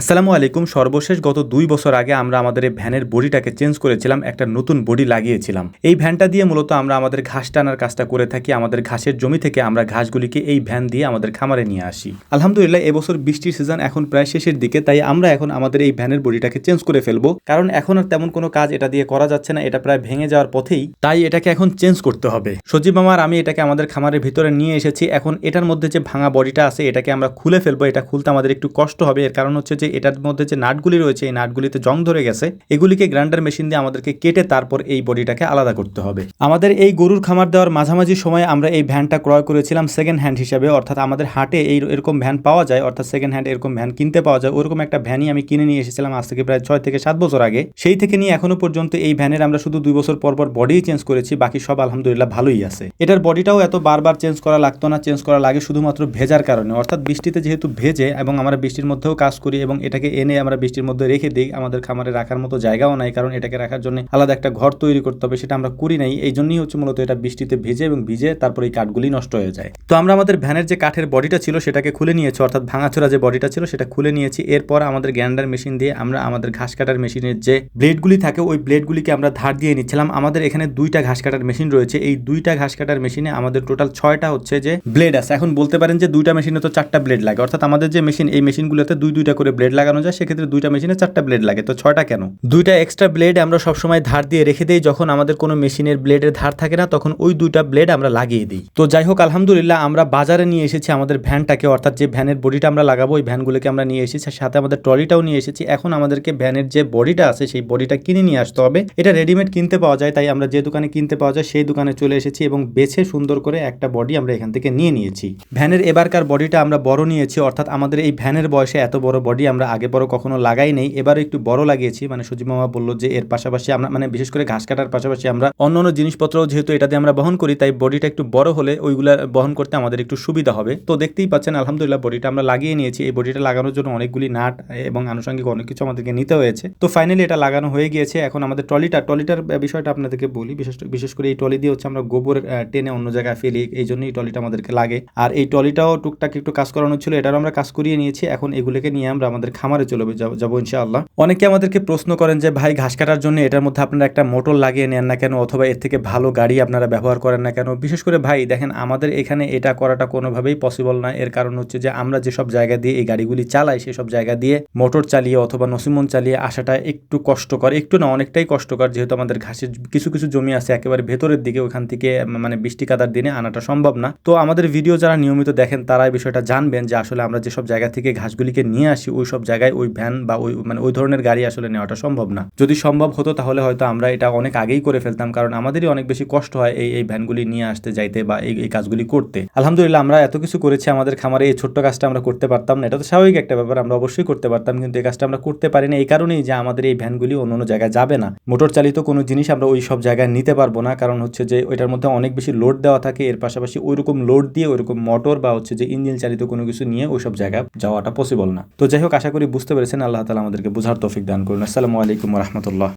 আসসালামু আলাইকুম। সর্বশেষ গত দুই বছর আগে আমরা আমাদের এই ভ্যানের বডিটাকে চেঞ্জ করেছিলাম, একটা নতুন বডি লাগিয়েছিলাম। এই ভ্যানটা দিয়ে মূলত আমরা আমাদের ঘাস টানার কাজটা করে থাকি, আমাদের ঘাসের জমি থেকে আমরা ঘাসগুলিকে এই ভ্যান দিয়ে আমাদের খামারে নিয়ে আসি। আলহামদুলিল্লাহ, এবছর বৃষ্টির সিজন এখন প্রায় শেষের দিকে, তাই আমরা এখন আমাদের এই ভ্যানের বডিটাকে চেঞ্জ করে ফেলব। কারণ এখন আর তেমন কোনো কাজ এটা দিয়ে করা যাচ্ছে না, এটা প্রায় ভেঙে যাওয়ার পথেই, তাই এটাকে এখন চেঞ্জ করতে হবে। সজীব মামার আমি এটাকে আমাদের খামারের ভিতরে নিয়ে এসেছি। এখন এটার মধ্যে যে ভাঙা বডিটা আছে, এটাকে আমরা খুলে ফেলব, এটা খুলতে আমাদের একটু কষ্ট হবে। এর কারণ হচ্ছে যে এটার মধ্যে যে নাটগুলি রয়েছে, এই নাটগুলিতে জং ধরে গেছে, এগুলিকে গ্রাইন্ডার মেশিন দিয়ে আমাদেরকে কেটে তারপর এই বডিটাকে আলাদা করতে হবে। আমাদের এই গরুর খামার দেওয়ার মাঝামাঝি সময়ে আমরা এই ভ্যানটা ক্রয় করেছিলাম সেকেন্ড হ্যান্ড হিসাবে, অর্থাৎ আমাদের হাটে এই এরকম ভ্যান পাওয়া যায়, অর্থাৎ সেকেন্ড হ্যান্ড এরকম ভ্যান কিনতে পাওয়া যায়। ওরকম একটা ভ্যানই আমি কিনে নিয়ে এসেছিলাম আজ থেকে প্রায় ছয় থেকে সাত বছর আগে। সেই থেকে নিয়ে এখনও পর্যন্ত এই ভ্যানের আমরা শুধু দুই বছর পর পর বডি চেঞ্জ করেছি, বাকি সব আলহামদুলিল্লাহ ভালোই আছে। এটার বডিটাও এত বারবার চেঞ্জ করা লাগতো না চেঞ্জ করা লাগে শুধুমাত্র ভেজার কারণে। অর্থাৎ বৃষ্টিতে যেহেতু ভেজে এবং আমরা বৃষ্টির মধ্যেও কাজ করি এবং এটাকে এনে আমরা বৃষ্টির মধ্যে রেখে দিই। আমাদের খামারে রাখার মতো জায়গাও নাই, কারণ এটাকে রাখার জন্য আলাদা একটা ঘর তৈরি করতে হবে, সেটা আমরা করি নাই। এই জন্যই হচ্ছে মূলত এটা বৃষ্টিতে ভিজে এবং ভিজে তারপর এই কাঠগুলি নষ্ট হয়ে যায়। তো আমরা আমাদের ভ্যানের যে কাঠের বডিটা ছিল, সেটাকে খুলে নিয়েছি, অর্থাৎ ভাঙাচোরা যে বডিটা ছিল, সেটা খুলে নিয়েছি। এরপর আমাদের গ্যান্ডার মেশিন দিয়ে আমরা আমাদের ঘাস কাটার মেশিনের যে ব্লেডগুলি থাকে, ওই ব্লেডগুলিকে আমরা ধার দিয়ে নিচ্ছিলাম। আমাদের এখানে দুইটা ঘাস কাটার মেশিন রয়েছে। এই দুইটা ঘাস কাটার মেশিনে আমাদের টোটাল ছয়টা হচ্ছে যে ব্লেড আছে। এখন বলতে পারেন যে দুইটা মেশিনে তো চারটা ব্লেড লাগে। অর্থাৎ আমাদের যে মেশিন, এই মেশিনগুলোতে দুই দুইটা করে ব্লেড লাগানো যায়, সেক্ষেত্রে দুইটা মেশিনে চারটা ব্লেড লাগে। তো ছয়টা কেন? দুইটা এক্সট্রা ব্লেড আমরা সবসময় ধার দিয়ে রেখে দিই, যখন আমাদের কোনো মেশিনের ব্লেডের ধার থাকে না, তখন ওই দুইটা ব্লেড আমরা লাগিয়ে দিই। তো যাই হোক, আলহামদুলিল্লাহ আমরা বাজারে নিয়ে এসেছি আমাদের ভ্যানটাকে, অর্থাৎ যে ভ্যানের বডিটা আমরা লাগাবো, ওই ভ্যানগুলোকে আমরা নিয়ে এসেছি সাথে আমাদের ট্রলিটাও নিয়ে এসেছি। এখন আমাদেরকে ভ্যানের যে বডিটা আছে, সেই বডিটা কিনে নিয়ে আসতে হবে। এটা রেডিমেড কিনতে পাওয়া যায়, তাই আমরা যে দোকানে কিনতে পাওয়া যায়, সেই দোকানে চলে এসেছি এবং বেছে সুন্দর করে একটা বডি আমরা এখান থেকে নিয়ে নিয়েছি। ভ্যানের এবারকার বডিটা আমরা বড় নিয়েছি, অর্থাৎ আমাদের এই ভ্যানের বয়সে এত বড় বডি আমরা আগে বড় কখনো লাগাই নেই এবার একটু বড় লাগিয়েছি। মানে সুজিব মামা বলল যে এর পাশাপাশি আমরা মানে বিশেষ করে ঘাস কাটার পাশাপাশি আমরা অন্য অন্য জিনিসপত্র যেহেতু এটা দিয়ে আমরা বহন করি, তাই বডিটা একটু বড় হলে ওইগুলা বহন করতে আমাদের একটু সুবিধা হবে। তো দেখতেই পাচ্ছেন, আলহামদুলিল্লাহ বডিটা আমরা লাগিয়ে নিয়েছি। এই বডিটা লাগানোর জন্য অনেকগুলি নাট এবং আনুষঙ্গিক অনেক কিছু আমাদেরকে নিতে হয়েছে। তো ফাইনালি এটা লাগানো হয়ে গিয়েছে। এখন আমাদের ট্রলিটা, ট্রলিটার বিষয়টা আপনাদেরকে বলি। বিশেষ বিশেষ করে এই ট্রলি দিয়ে হচ্ছে আমরা গোবর টেনে অন্য জায়গায় ফেলি, এই জন্য এই ট্রলিটা আমাদেরকে লাগে। আর এই ট্রলিটাও টুকটাক একটু কাজ করানো ছিল, এটারও আমরা কাজ করিয়ে নিয়েছি। এখন এগুলোকে নিয়ে আমরা আমাদের খামারে চলে যাব- যাব ইনশাআল্লাহ। অনেকে আমাদেরকে প্রশ্ন করেন যে, ভাই, ঘাস কাটার জন্য এটার মধ্যে আপনারা একটা মোটর লাগিয়ে নেন না কেন? অথবা এর থেকে ভালো গাড়ি আপনারা ব্যবহার করেন না কেন? বিশেষ করে, ভাই, দেখেন, আমাদের এখানে এটা করাটা কোনোভাবেই পসিবল না। এর কারণ হচ্ছে যে, আমরা যেসব জায়গা দিয়ে এই গাড়িগুলি চালাই, সেসব জায়গা দিয়ে মোটর চালিয়ে অথবা নসিমন চালিয়ে আসাটা একটু কষ্টকর। একটু না, অনেকটাই কষ্টকর, যেহেতু আমাদের ঘাসের কিছু কিছু জমি আছে একেবারে ভেতরের দিকে, ওখান থেকে মানে বৃষ্টি কাদার দিনে আনাটা সম্ভব না। তো আমাদের ভিডিও যারা নিয়মিত দেখেন, তারা এই বিষয়টা জানবেন যে, আসলে আমরা যেসব জায়গা থেকে ঘাসগুলিকে নিয়ে আসি, ওই সব জায়গায় ওই ভ্যান বা ওই মানে ওই ধরনের গাড়ি আসলে নেওয়াটা সম্ভব না। যদি সম্ভব হতো তাহলে হয়তো আমরা এটা অনেক আগেই করে ফেলতাম, কারণ আমাদেরই অনেক বেশি কষ্ট হয় এই এই ভ্যানগুলি নিয়ে আসতে যাইতে বা এই এই কাজগুলি করতে। আলহামদুলিল্লাহ আমরা এত কিছু করেছি, আমাদের খামারে এই ছোট্ট কাজটা আমরা করতে পারতাম না, এটা তো স্বাভাবিক একটা ব্যাপার, আমরা অবশ্যই করতে পারতাম, কিন্তু এই কাজটা আমরা করতে পারি না এই কারণেই যে আমাদের এই ভ্যানগুলি অন্য অন্য জায়গায় যাবে না। মোটর চালিত কোনো জিনিস আমরা ওই সব জায়গায় নিতে পারব না, কারণ হচ্ছে যে ওইটার মধ্যে অনেক বেশি লোড দেওয়া থাকে, এর পাশাপাশি ওইরকম লোড দিয়ে ওইরকম মোটর বা হচ্ছে যে ইঞ্জিন চালিত কোনো কিছু নিয়ে ওই সব জায়গায় যাওয়াটা পসিবল না। তো যাই হোক আশা করি বুঝতে পেরেছেন। আল্লাহ তালা আমাদেরকে বুঝার তৌফিক দান করুন। আসসালামু আলাইকুম রহমতুল্লাহ।